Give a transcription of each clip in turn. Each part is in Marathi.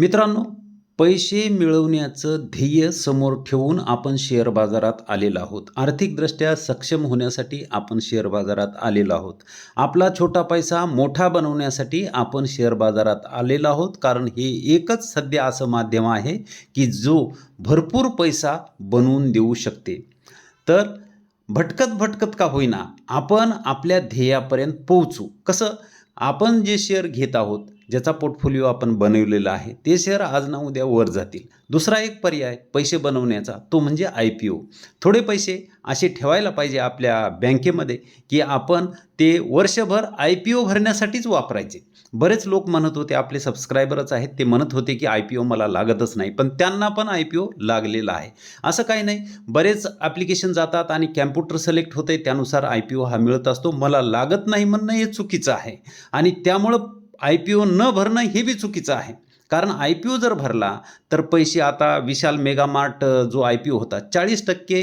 मित्रांनो पैसे मिळवण्याचं ध्येय समोर ठेवून आपण शेअर बाजारात आलेलो आहोत. आर्थिकदृष्ट्या सक्षम होण्यासाठी आपण शेअर बाजारात आलेलो आहोत. आपला छोटा पैसा मोठा बनवण्यासाठी आपण शेअर बाजारात आलेलो आहोत. कारण हे एकच सध्या असं माध्यम आहे की जो भरपूर पैसा बनवून देऊ शकते. तर भटकत भटकत का होईना आपण आपल्या ध्येयापर्यंत पोहोचू. कसं? आपण जे शेअर घेत आहोत ज्याचा पोर्टफोलिओ आपण बनवलेला आहे ते शेअर आज ना उद्या वर जातील. दुसरा एक पर्याय पैसे बनवण्याचा तो म्हणजे आय पी ओ थोडे पैसे असे ठेवायला पाहिजे आपल्या बँकेमध्ये की आपण ते वर्षभर आय पी ओ भरण्यासाठीच वापरायचे. बरेच लोक म्हणत होते आपले सबस्क्रायबरच आहेत ते म्हणत होते की आय पी ओ मला लागतच नाही पण त्यांना पण आय पी ओ लागलेला आहे. असं काही नाही बरेच ॲप्लिकेशन जातात आणि कॅम्प्युटर सिलेक्ट होते त्यानुसार आय पी ओ हा मिळत असतो. मला लागत नाही म्हणणं हे चुकीचं आहे. आणि त्यामुळं आय पी ओ न भरणं हे बी चुकीचं आहे. कारण आय पी ओ जर भरला तर पैसे आता विशाल मेगामार्ट जो आय पी ओ होता चाळीस टक्के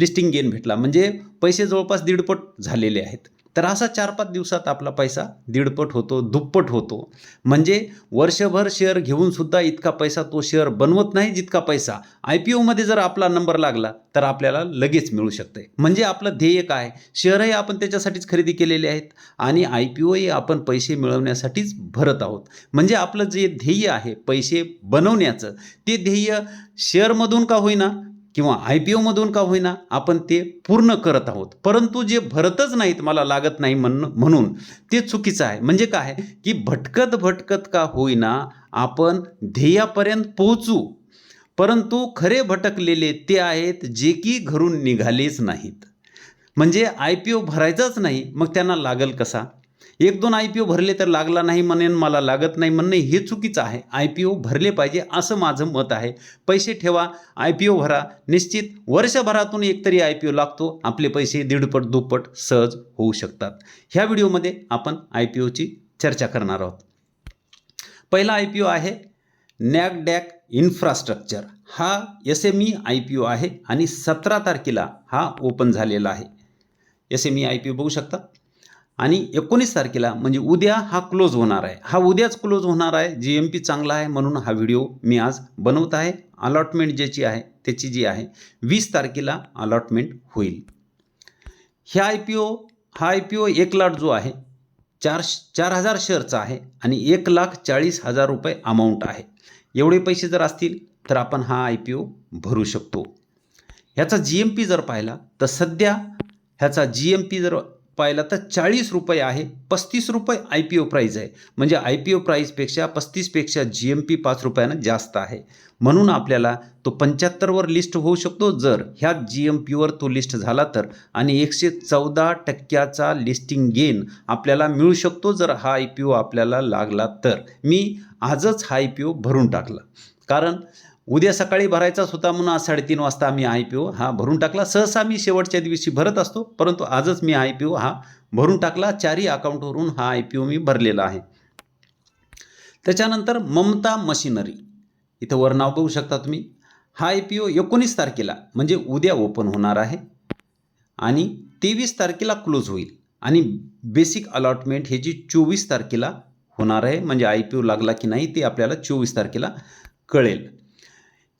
लिस्टिंग गेन भेटला. म्हणजे पैसे जवळपास दीडपट झालेले आहेत. तर असा चार पाच दिवसात आपला पैसा दीडपट होतो दुप्पट होतो. म्हणजे वर्षभर शेअर घेऊनसुद्धा इतका पैसा तो शेअर बनवत नाही जितका पैसा आय पी ओमध्ये जर आपला नंबर लागला तर आपल्याला लगेच मिळू शकते. म्हणजे आपलं ध्येय काय? शेअरही आपण त्याच्यासाठीच खरेदी केलेले आहेत आणि आय पी ओही आपण पैसे मिळवण्यासाठीच भरत आहोत. म्हणजे आपलं जे ध्येय आहे पैसे बनवण्याचं ते ध्येय शेअरमधून का होईना? किंवा आय पी ओमधून का होईना आपण ते पूर्ण करत आहोत. परंतु जे भरतच नाहीत मला लागत नाही म्हण म्हणून ते चुकीचं आहे. म्हणजे काय की भटकत भटकत का होईना आपण ध्येयापर्यंत पोहोचू. परंतु खरे भटकलेले ते आहेत जे की घरून निघालेच नाहीत. म्हणजे आय पी ओ भरायचाच नाही मग त्यांना लागल कसा? एक दोन आय पी ओ भरले तर लागला नाही म्हणेन मला लागत नाही म्हणणे हे चुकीचं आहे. आय पी ओ भरले पाहिजे असं माझं मत आहे. पैसे ठेवा आय पी ओ भरा. निश्चित वर्षभरातून एकतरी आय पी ओ लागतो. आपले पैसे दीडपट दुप्पट सहज होऊ शकतात. ह्या व्हिडिओमध्ये आपण आय पी ओची चर्चा करणार आहोत. पहिला आय पी ओ आहे नॅगडॅक इन्फ्रास्ट्रक्चर. हा S M E I P O आहे आणि सतरा तारखेला हा ओपन झालेला आहे. S M E I P O बघू शकता. आणि एकोणीस तारखेला म्हणजे उद्या हा क्लोज होणार आहे. हा उद्याच क्लोज होणार आहे. जी एम पी चांगला आहे म्हणून हा व्हिडिओ मी आज बनवत आहे. अलॉटमेंट ज्याची आहे त्याची जी आहे वीस तारखेला अलॉटमेंट होईल. ह्या आय पी ओ हा आय पी ओ एक लाट जो आहे चार चार हजार शेअरचा आहे आणि एक लाख चाळीस हजार रुपये अमाऊंट आहे. एवढे पैसे जर असतील तर आपण हा आय पी ओ भरू शकतो. ह्याचा जी एम पी जर पाहिला तर सध्या ह्याचा जी एम पी जर पाहिला तर चाळीस रुपये आहे पस्तीस रुपये आय पी ओ प्राईज आहे. म्हणजे आय पी ओ प्राईजपेक्षा पस्तीसपेक्षा जी एम पी पाच रुपयानं जास्त आहे. म्हणून आपल्याला तो पंच्याहत्तरवर लिस्ट होऊ शकतो. जर ह्या जी एम पीवर तो लिस्ट झाला तर आणि एकशे चौदा टक्क्याचा लिस्टिंग गेन आपल्याला मिळू शकतो. जर हा आय पी ओ आपल्याला लागला तर. मी आजच हा आय पी ओ भरून टाकला. कारण उद्या सकाळी भरायचाच होता म्हणून आज साडेतीन वाजता आम्ही आय पी ओ हा भरून टाकला. सहसा मी शेवटच्या दिवशी भरत असतो परंतु आजच मी आय पी ओ हा भरून टाकला. चारही अकाउंटवरून हा आय पी ओ मी भरलेला आहे. त्याच्यानंतर ममता मशिनरी इथं वर नाव बघू शकता तुम्ही. हा आय पी ओ एकोणीस तारखेला म्हणजे उद्या ओपन होणार आहे. आणि तेवीस तारखेला क्लोज होईल. आणि बेसिक अलॉटमेंट हे जी चोवीस तारखेला होणार आहे म्हणजे आय पी ओ लागला की नाही ते आपल्याला चोवीस तारखेला कळेल.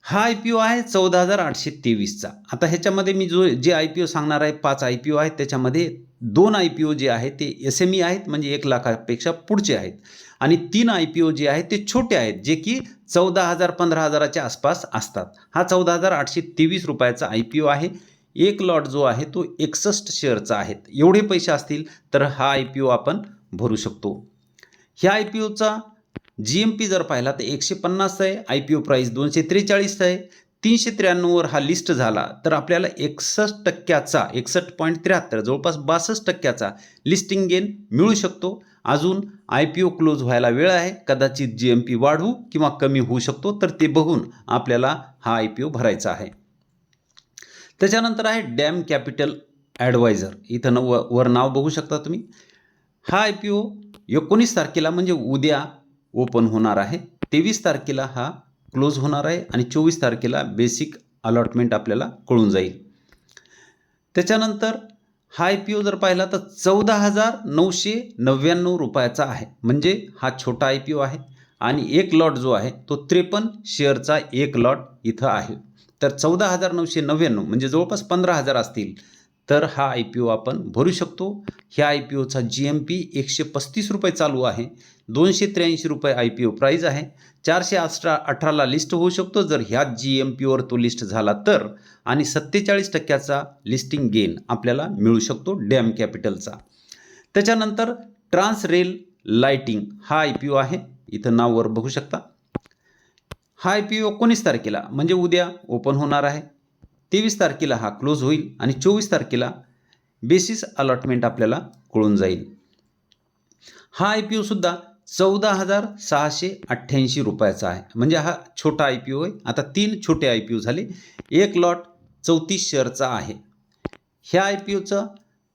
हा आय पी ओ आहे चौदा हजार आठशे तेवीसचा. आता ह्याच्यामध्ये मी जो जे आय पी ओ सांगणार आहे पाच आय पी ओ आहेत त्याच्यामध्ये दोन आय पी ओ जे आहेत ते एस एम ई आहेत म्हणजे एक लाखापेक्षा पुढचे आहेत. आणि तीन आय पी ओ जे आहेत ते छोटे आहेत जे की चौदा हजार पंधरा हजाराच्या आसपास असतात. हा चौदा हजार आठशे तेवीस रुपयाचा आय पी ओ आहे. एक लॉट जो आहे तो एकसष्ट शेअरचा आहे. एवढे पैसे असतील तर हा आय पी ओ आपण भरू शकतो. ह्या आय पी ओचा जी एम पी जर पाहिला तर एकशे पन्नास आहे आय पी ओ प्राईस दोनशे त्रेचाळीस आहे तीनशे त्र्याण्णववर हा लिस्ट झाला तर आपल्याला एकसष्ट टक्क्याचा एकसष्ट पॉईंट त्र्याहत्तर जवळपास बासष्ट टक्क्याचा लिस्टिंग गेन मिळू शकतो. अजून आय पी ओ क्लोज व्हायला वेळ आहे कदाचित जी एम पी वाढू किंवा कमी होऊ शकतो तर ते बघून आपल्याला हा आय पी ओ भरायचा आहे. त्याच्यानंतर आहे डॅम कॅपिटल ॲडवायझर इथं न व वर नाव बघू शकता तुम्ही. हा आय पी ओ एकोणीस तारखेला म्हणजे उद्या ओपन होणार आहे. तेवीस तारखेला हा क्लोज होणार आहे आणि चोवीस तारखेला बेसिक अलॉटमेंट आपल्याला कळून जाईल. त्याच्यानंतर हा आय पी ओ जर पाहिला तर चौदा हजार नऊशे नव्याण्णव रुपयाचा आहे. म्हणजे हा छोटा आय पी ओ आहे आणि एक लॉट जो आहे तो त्रेपन्न शेअरचा एक लॉट इथं आहे. तर चौदा हजार नऊशे नव्याण्णव म्हणजे जवळपास पंधरा हजार असतील तर हा आय पी ओ आपण भरू शकतो. ह्या आय पी ओचा जी एम पी एकशे पस्तीस रुपये चालू आहे. दोनशे त्र्याऐंशी रुपये आय पी ओ प्राईज आहे. चारशे अठरा अठराला लिस्ट होऊ शकतो. जर ह्याच जी एम पीवर तो लिस्ट झाला तर आणि सत्तेचाळीस टक्क्याचा लिस्टिंग गेन आपल्याला मिळू शकतो डॅम कॅपिटलचा त्याच्यानंतर ट्रान्स रेल लाइटिंग हा आय पी ओ आहे. इथं नाववर बघू शकता. हा आय पी ओ एकोणीस तारखेला म्हणजे उद्या ओपन होणार आहे. तेवीस तारखेला हा क्लोज होईल आणि चोवीस तारखेला बेसिस अलॉटमेंट आपल्याला कळून जाईल. हा आय पी ओसुद्धा चौदा हजार सहाशे अठ्ठ्याऐंशी रुपयाचा आहे. म्हणजे हा छोटा आय पी ओ आहे. आता तीन छोटे आय पी ओ झाले. एक लॉट चौतीस शेअरचा आहे. ह्या आय पी ओचं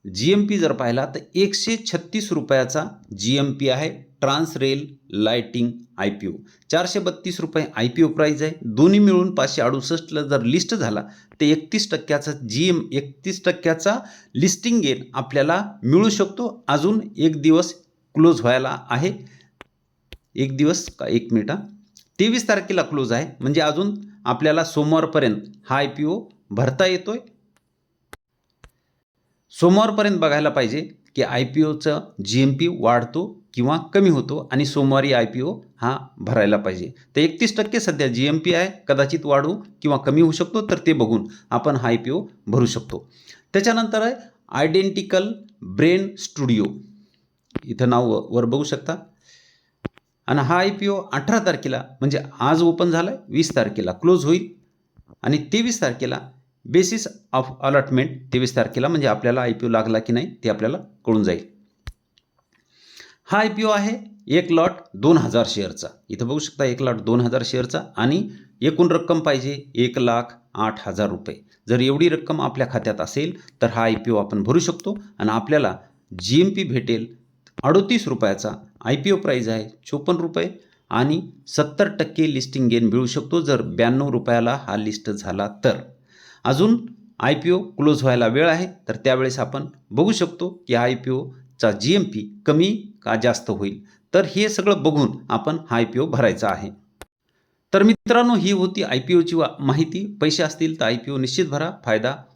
जी एम पी जर पाहिला तर एकशे छत्तीस रुपयाचा जी एम पी आहे. Transrail Lighting I P O चारशे बत्तीस रुपये आय पी ओ प्राईज आहे. दोन्ही मिळून पाचशे अडुसष्टला जर लिस्ट झाला तर एकतीस टक्क्याचा जी एम एकतीस टक्क्याचा लिस्टिंग गेन आपल्याला मिळू शकतो. अजून एक दिवस क्लोज व्हायला आहे. एक दिवस का एक मिनिट हा. तेवीस तारखेला क्लोज आहे. म्हणजे अजून आपल्याला सोमवारपर्यंत हा आय पी ओ भरता येतोय. सोमवारपर्यंत बघायला पाहिजे की आय पी ओचं जी एम पी वाढतो किंवा कमी होतो आणि सोमवारी आय पी ओ हा भरायला पाहिजे. तर एकतीस टक्के सध्या जी एम पी आहे. कदाचित वाढू किंवा कमी होऊ शकतो तर ते बघून आपण हा आय पी ओ भरू शकतो. त्याच्यानंतर आहे आयडेंटिकल ब्रेन स्टुडिओ इथं नाव वर बघू शकता. आणि हा आय पी ओ अठरा तारखेला म्हणजे आज ओपन झाला आहे वीस तारखेला क्लोज होईल. आणि तेवीस तारखेला बेसिस ऑफ अलॉटमेंट तेवीस तारखेला म्हणजे आपल्याला आय पी ओ लागला की नाही ते आपल्याला कळून जाईल. हा आय पी ओ आहे एक लॉट दोन हजार शेअरचा इथं बघू शकता एक लॉट दोन हजार शेअरचा आणि एकूण रक्कम पाहिजे एक लाख आठ हजार रुपये. जर एवढी रक्कम आपल्या खात्यात असेल तर हा आय पी ओ आपण भरू शकतो. आणि आपल्याला जी एम पी भेटेल अडोतीस रुपयाचा आय पी ओ प्राईज आहे चोपन्न रुपये आणि सत्तर टक्के लिस्टिंग गेन मिळू शकतो जर ब्याण्णव रुपयाला हा लिस्ट झाला तर. अजून आय पी ओ क्लोज व्हायला वेळ आहे तर त्यावेळेस आपण बघू शकतो की आय पी ओचा जी एम पी कमी का जास्त होईल तर हे सगळं बघून आपण हा आय पी ओ भरायचा आहे. तर मित्रांनो ही होती आय पी ओची माहिती. पैसे असतील तर आय पी ओ निश्चित भरा. फायदा